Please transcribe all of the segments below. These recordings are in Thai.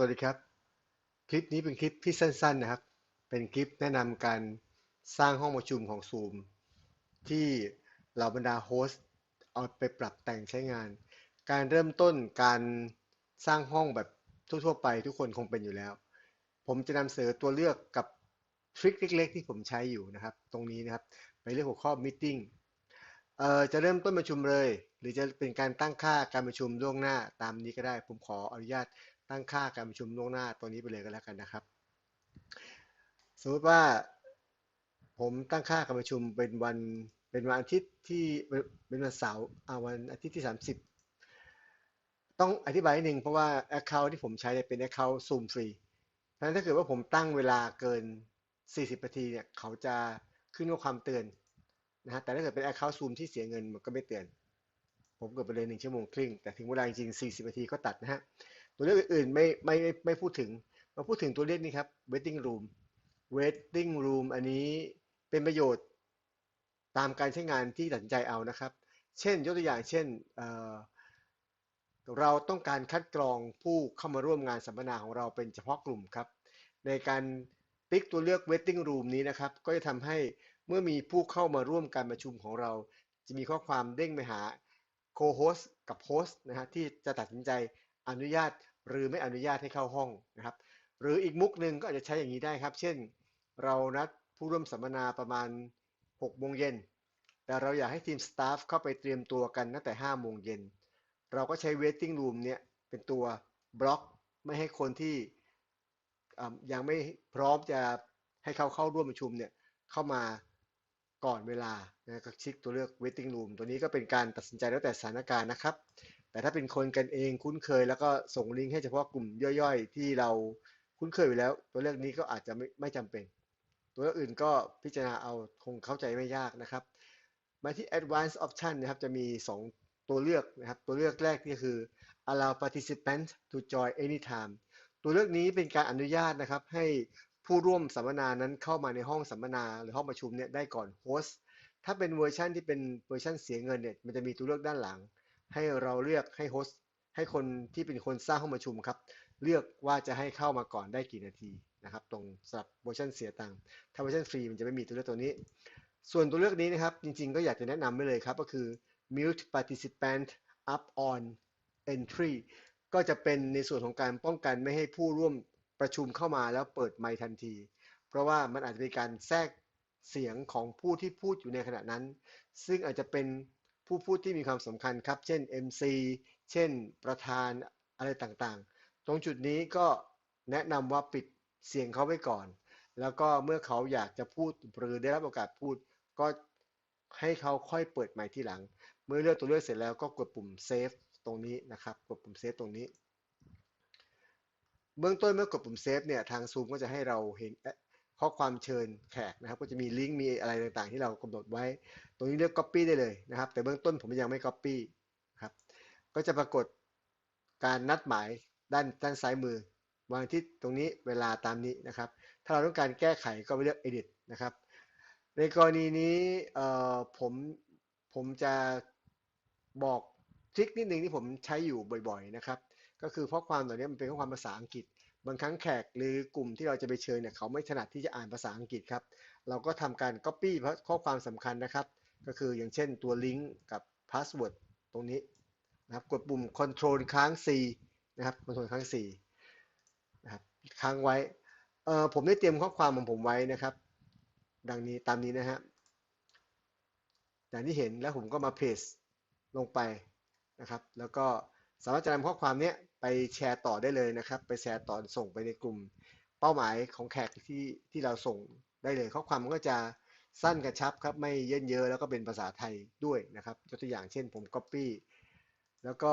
สวัสดีครับ คลิปนี้เป็นคลิปที่สั้นๆนะครับ เป็นคลิปแนะนำการสร้างห้องประชุมของ Zoom ที่เหล่าบรรดาโฮสต์เอาไปปรับแต่งใช้งาน การเริ่มต้นการสร้างห้องแบบทั่วๆไปทุกคนคงเป็นอยู่แล้ว ผมจะนำเสนอตัวเลือกกับทริคเล็กๆที่ผมใช้อยู่นะครับ ตรงนี้นะครับไปเรื่องหัวข้อ meeting เอ่อจะเริ่มต้นประชุมเลย หรือจะเป็นการตั้งค่าการประชุมล่วงหน้าตามนี้ก็ได้ ผมขออนุญาต ตั้งค่าการประชุมล่วงหน้าตัวนี้ไปเลยก็แล้วกันนะครับ สมมติว่าผมตั้งค่าการประชุมเป็นวันเป็นวันอาทิตย์ที่เป็นวันเสาร์อาวันอาทิตย์ที่ 30 ต้องอธิบายนิดนึงเพราะว่า Account ที่ผมใช้เนี่ยเป็น Account Zoom ฟรีเพราะฉะนั้นถ้าเกิดว่าผมตั้งเวลาเกิน 40นาทีเนี่ยเขาจะขึ้นข้อความเตือนนะฮะแต่ถ้าเกิดเป็น Account Zoom ที่เสียเงินมันก็ไม่เตือน ผมกดไปเลย1ชั่วโมงครึ่ง แต่ถึงเวลาจริง 40นาทีก็ตัดนะฮะ ตัวเลขอื่นๆไม่ไม่ไม่พูดถึง มาพูดถึงตัวเลขนี้ครับ waiting room waiting room อันนี้เป็นประโยชน์ตามการใช้งานที่ตัดสินใจเอานะครับ เช่นยกตัวอย่างเช่นเเราต้องการคัดกรองผู้เข้ามาร่วมงานสัมมนาของเราเป็นเฉพาะกลุ่มครับ ในการติ๊กตัวเลือก waiting room นี้นะครับ ก็จะทำให้เมื่อมีผู้เข้ามาร่วมการประชุมของเรา จะมีข้อความเด้งไปหา co-host กับ host นะฮะที่จะตัดสินใจอนุญาต หรือไม่อนุญาตให้เข้าห้องนะครับ หรืออีกมุกหนึ่งก็อาจจะใช้อย่างนี้ได้ครับ เช่น เรานัดผู้ร่วมสัมมนาประมาณ6โมงเย็นแต่เราอยากให้ทีมสตาฟเข้าไปเตรียมตัวกันตั้งแต่5โมงเย็นเราก็ใช้ waiting room เนี่ยเป็นตัวบล็อกไม่ให้คนที่ยังไม่พร้อมจะให้เขาเข้าร่วมประชุมเนี่ยเข้ามาก่อนเวลานะก็คลิกตัวเลือก waiting room ตัวนี้ก็เป็นการตัดสินใจแล้วแต่สถานการณ์นะครับ แต่ถ้าเป็นคนกันเองคุ้นเคย แล้วก็ส่งลิงก์ให้เฉพาะกลุ่มย่อยๆ ที่เราคุ้นเคยอยู่แล้ว ตัวเลือกนี้ก็อาจจะไม่ไม่จำเป็น ตัวเลือกอื่นก็พิจารณาเอาคงเข้าใจไม่ยากนะครับ มาที่ advanced option นะครับจะมี 2 ตัวเลือกนะครับ ตัวเลือกแรกนี่คือ allow participants to join anytime ตัวเลือกนี้เป็นการอนุญาตนะครับให้ผู้ร่วมสัมมนานั้นเข้ามาในห้องสัมมนาหรือห้องประชุมเนี่ยได้ก่อนโฮสต์ถ้าเป็นเวอร์ชันที่เป็นเวอร์ชันเสียเงินเนี่ยมันจะมีตัวเลือกด้านหลัง ให้เราเลือกให้โฮสต์ให้คนที่เป็นคนสร้างห้องประชุมครับ เลือกว่าจะให้เข้ามาก่อนได้กี่นาทีนะครับ ตรงสำหรับเวอร์ชันเสียตังค์ถ้าเวอร์ชันฟรีมันจะไม่มีตัวเลือกตัวนี้ ส่วนตัวเลือกนี้นะครับ จริงๆ ก็อยากจะแนะนำไว้เลยครับ ก็คือ mute participant up on entry ก็จะเป็นในส่วนของการป้องกันไม่ให้ผู้ร่วมประชุมเข้ามาแล้วเปิดไมค์ทันที เพราะว่ามันอาจจะเป็นการแทรกเสียงของผู้ที่พูดอยู่ในขณะนั้น ซึ่งอาจจะเป็น ผู้พูดที่มีความสำคัญครับ เช่น MC เช่นประธานอะไรต่างๆ ตรงจุดนี้ก็แนะนำว่าปิดเสียงเขาไว้ก่อน แล้วก็เมื่อเขาอยากจะพูดหรือได้รับโอกาสพูด ก็ให้เขาค่อยเปิดไมค์ที่หลัง เมื่อเลือกตัวเลือกเสร็จแล้วก็กดปุ่มเซฟตรงนี้นะครับ กดปุ่มเซฟตรงนี้ เบื้องต้นเมื่อกดปุ่มเซฟเนี่ย ทางซูมก็จะให้เราเห็น ข้อความเชิญแขกนะครับ ก็จะมีลิงก์มีอะไรต่างๆ ที่เรากำหนดไว้ ตรงนี้เลือก Copy ได้เลยนะครับ แต่เบื้องต้นผมยังไม่ Copy ครับ ก็จะปรากฏการนัดหมายด้านด้านซ้ายมือวางที่ตรงนี้เวลาตามนี้นะครับ ถ้าเราต้องการแก้ไขก็ไปเลือก Edit นะครับ ในกรณีนี้ผมผมจะบอกทริคนิดนึงที่ผมใช้อยู่บ่อยๆนะครับ ก็คือข้อความเหล่านี้มันเป็นข้อความภาษาอังกฤษ บางครั้งแขกหรือกลุ่มที่เราจะไปเชิญเนี่ยเขาไม่ถนัดที่จะอ่านภาษาอังกฤษครับ เราก็ทำการ Copy เพราะข้อความสำคัญนะครับ ก็คืออย่างเช่นตัวลิงก์กับ Password ตรงนี้นะครับกดปุ่ม Control ค้าง C นะครับ Control ค้าง C นะครับค้างไว้เออผมได้เตรียมข้อความของผมไว้นะครับ ดังนี้ตามนี้นะฮะอย่างที่เห็นแล้วผมก็มาเพจลงไปนะครับ แล้วก็ สามารถจะนำข้อความนี้ไปแชร์ต่อได้เลยนะครับ ไปแชร์ต่อส่งไปในกลุ่มเป้าหมายของแขกที่ที่เราส่งได้เลย ข้อความมันก็จะสั้นกระชับครับไม่เยินเยอะแล้วก็เป็นภาษาไทยด้วยนะครับยกตัวอย่างเช่นผม Copy แล้วก็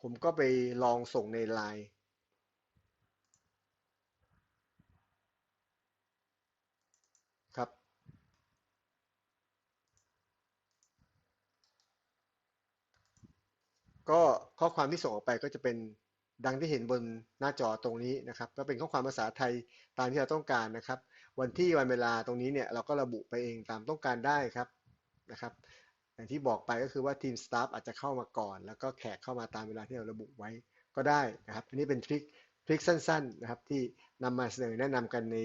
ผมก็ไปลองส่งใน Line ครับ ก็ข้อความที่ส่งออกไปก็จะเป็นดังที่เห็นบนหน้าจอตรงนี้นะครับก็เป็นข้อความภาษาไทยตามที่เราต้องการนะครับ วันที่วันเวลาตรงนี้เนี่ยเราก็ระบุไปเองตามต้องการได้ครับนะครับอย่างที่บอกไปก็คือว่าทีมสตาฟอาจจะเข้ามาก่อน แล้วก็แขกเข้ามาตามเวลาที่เราระบุไว้ก็ได้นะครับ อันนี้เป็นทริคทริคสั้นๆนะครับที่นำมาเสนอแนะนำกันใน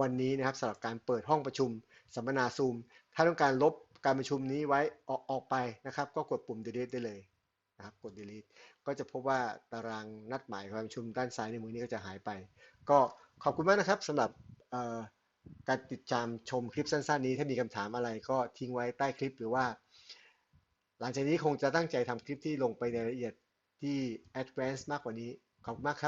วันนี้นะครับสำหรับการเปิดห้องประชุมสัมมนาซูม ถ้าต้องการลบการประชุมนี้ไว้ออกออกไปนะครับ ก็กดปุ่ม delete ได้เลย นะครับกด delete ก็จะพบว่าตารางนัดหมายการประชุมด้านซ้ายในมือนี้ก็จะหายไป ก็ขอบคุณมากนะครับสำหรับการติดตามชมคลิปสั้นๆนี้ถ้ามีคำถามอะไรก็ทิ้งไว้ใต้คลิปหรือว่า หลังจากนี้คงจะตั้งใจทำคลิปที่ลงไปในรายละเอียดที่ advanced มากกว่านี้ ขอบคุณมากครับ